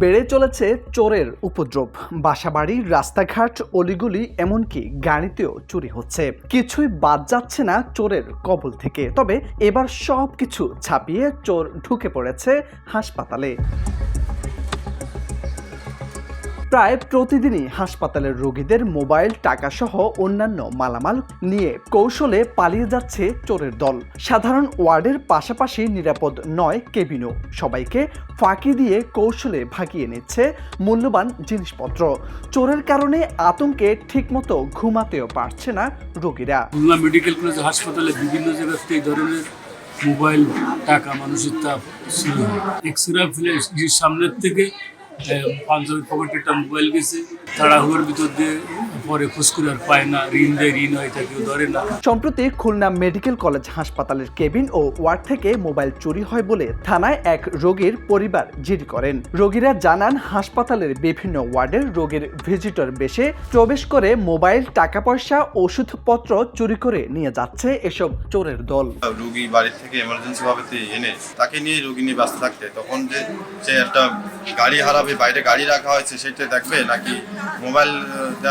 বেড়ে চলেছে চোরের উপদ্রব। বাসাবাড়ি, রাস্তাঘাট, অলিগুলি, এমনকি গাড়িতেও চুরি হচ্ছে। কিছুই বাদ যাচ্ছে না চোরের কবল থেকে। তবে এবার সব কিছু ছাপিয়ে চোর ঢুকে পড়েছে হাসপাতালে। প্রায় প্রতিদিনই হাসপাতালের রোগীদের মোবাইল, টাকাসহ অন্যান্য মালামাল নিয়ে কৌশলে পালিয়ে যাচ্ছে চোরের দল। সাধারণ ওয়ার্ডের পাশাপাশি নিরাপদ নয় কেবিনও। সবাইকে ফাঁকি দিয়ে কৌশলে ভাগিয়ে নিচ্ছে মূল্যবান জিনিসপত্র। চোরের কারণে আতঙ্কে ঠিকমতো ঘুমাতেও পারছে না রোগীরা। মেডিকেল কলেজ হাসপাতালে বিভিন্ন জায়গাতে এই ধরনের মোবাইল, টাকা, মানুষের তাপ ছিল এক্স রে সামনের থেকে পাঞ্জাবি পকেটে একটা মোবাইল গেছে তাড়াহুড়োর ভিতর দিয়ে পরে খোঁজ করে আর পায় না ঋণ দেয় ঋণ হয় তা কেউ ধরে না। সম্প্রতি খুলনা মেডিকেল কলেজ হাসপাতালের কেবিন ও ওয়ার্ড থেকে মোবাইল চুরি হয় বলে থানায় এক রোগীর পরিবার জিডি করেন। রোগীরা জানান হাসপাতালের বিভিন্ন ওয়ার্ডের রোগীর ভিজিটর বেশে প্রবেশ করে মোবাইল টাকা পয়সা ওষুধপত্র চুরি করে নিয়ে যাচ্ছে এসব চোরের দল। রুগী বাড়ির থেকে এমার্জেন্সি ভাবে এনে তাকে নিয়ে রুগী নিয়ে ব্যস্ত থাকতে। তখন যে সে একটা গাড়ি হারাবে বাইরে গাড়ি রাখা হয়েছে সেটা দেখবে নাকি মোবাইল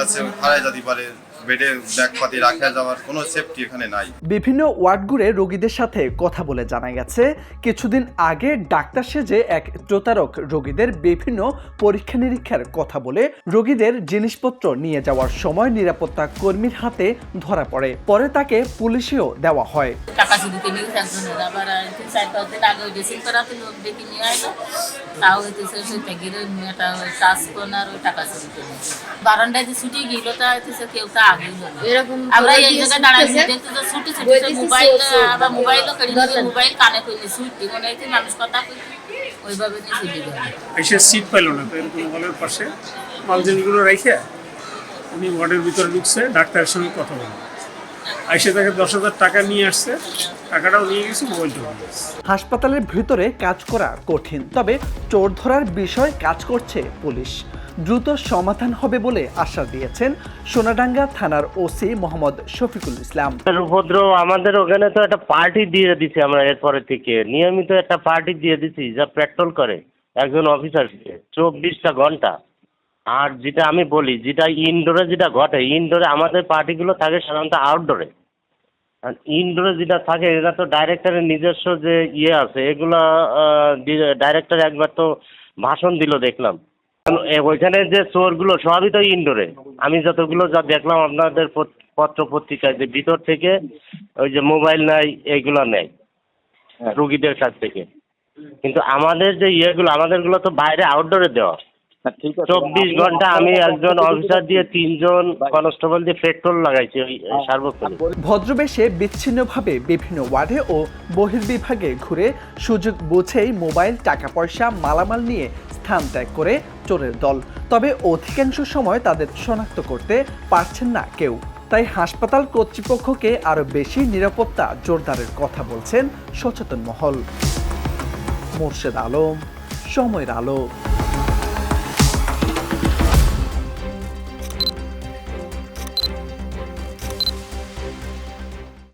আছে হারায় যেতে পারে। বেডে ব্যাগপাতি রাখা যাওয়ার কোনো সেফটি এখানে নাই। বিভিন্ন ওয়ার্ড ঘুরে রোগীদের সাথে কথা বলে জানা গেছে কিছুদিন আগে ডাক্তার সেজে এক প্রতারক রোগীদের বিভিন্ন পরীক্ষা নিরীক্ষার কথা বলে রোগীদের জিনিসপত্র নিয়ে যাওয়ার সময় নিরাপত্তা কর্মীর হাতে ধরা পড়ে। পরে তাকে পুলিশেও দেওয়া হয়। টাকা শুধু আবার তিন চার পাঁচ দিন আগে ওই ড্রেসিং করাতে লোক ডেকে নিয়ে আসলো তাও হইতেছে সে মেয়েটা ওই কাজ করোনা ওই টাকা শুধু বারান্দায় যে ছুটি গেল তা হইতেছে কেউ তা আগেই এরকম আমরা এই জায়গায় দাঁড়াইছি দেখতে তো ছুটি ছুটি মোবাইল চোর, চোর, আবার মোবাইলও কেড়ে নিয়ে মোবাইল কানে করলে ছুটি মনে হয়েছে মানুষ কথা ওইভাবে নিয়ে ছুটি গেল এসে সিট পাইল না তো এরকম হলের পাশে মাল রেখে উনি ওয়ার্ডের ভিতরে ঢুকছে ডাক্তারের সঙ্গে কথা বলল এসে তাকে দশ হাজার টাকা নিয়ে আসছে টাকাটাও নিয়ে গেছে মোবাইলটাও হাসপাতালের ভিতরে কাজ করা কঠিন তবে চোর ধরার বিষয় কাজ করছে পুলিশ। দ্রুত সমাধান হবে বলে আশ্বাস দিয়েছেন সোনাডাঙ্গা থানার ওসি মোহাম্মদ শফিকুল ইসলাম। উপদ্রব আমাদের ওখানে তো একটা পার্টি দিয়ে দিছি আমরা এরপরে থেকে। নিয়মিত একটা পার্টি দিয়ে দিছি, যা পেট্রোল করে একজন অফিসারকে চব্বিশটা ঘণ্টা। আর যেটা আমি বলি, যেটা ইনডোরে যেটা ঘটে ইনডোরে আমাদের পার্টিগুলো থাকে সাধারণত আউটডোরে আর ইনডোরে যেটা থাকে এটা তো ডাইরেক্টরের নিজস্ব যে ইয়ে আছে, এগুলা ডাইরেক্টর একবার তো ভাষণ দিল দেখলাম। ওইখানে যে চোরগুলো সবই তো ইনডোরে আমি যতগুলো যা দেখলাম আপনাদের পত্র পত্রিকায় যে ভিতর থেকে ওই যে মোবাইল নাই এইগুলো নেয় রুগীদের কাছ থেকে। কিন্তু আমাদের যে ইয়েগুলো আমাদেরগুলো তো বাইরে আউটডোরে দেওয়া। চব্বিশ ঘণ্টা আমি একজন অফিসার দিয়ে তিনজন কনস্টেবল দিয়ে পেট্রোল লাগাইছি ওই সার্বক্ষণিক। ভদ্রবেশে বিচ্ছিন্নভাবে বিভিন্ন ওয়ার্ডে ও বহির্বিভাগে ঘুরে সুযোগ বুঝেই মোবাইল টাকা পয়সা মালামাল নিয়ে স্থান ত্যাগ করে চোরের দল। তবে অধিকাংশ সময় তাদের শনাক্ত করতে পারছেন না কেউ। তাই হাসপাতাল কর্তৃপক্ষকে আরও বেশি নিরাপত্তা জোরদারের কথা বলছেন সচেতন মহল। মোর্শেদ আলম, সময়ের আলো।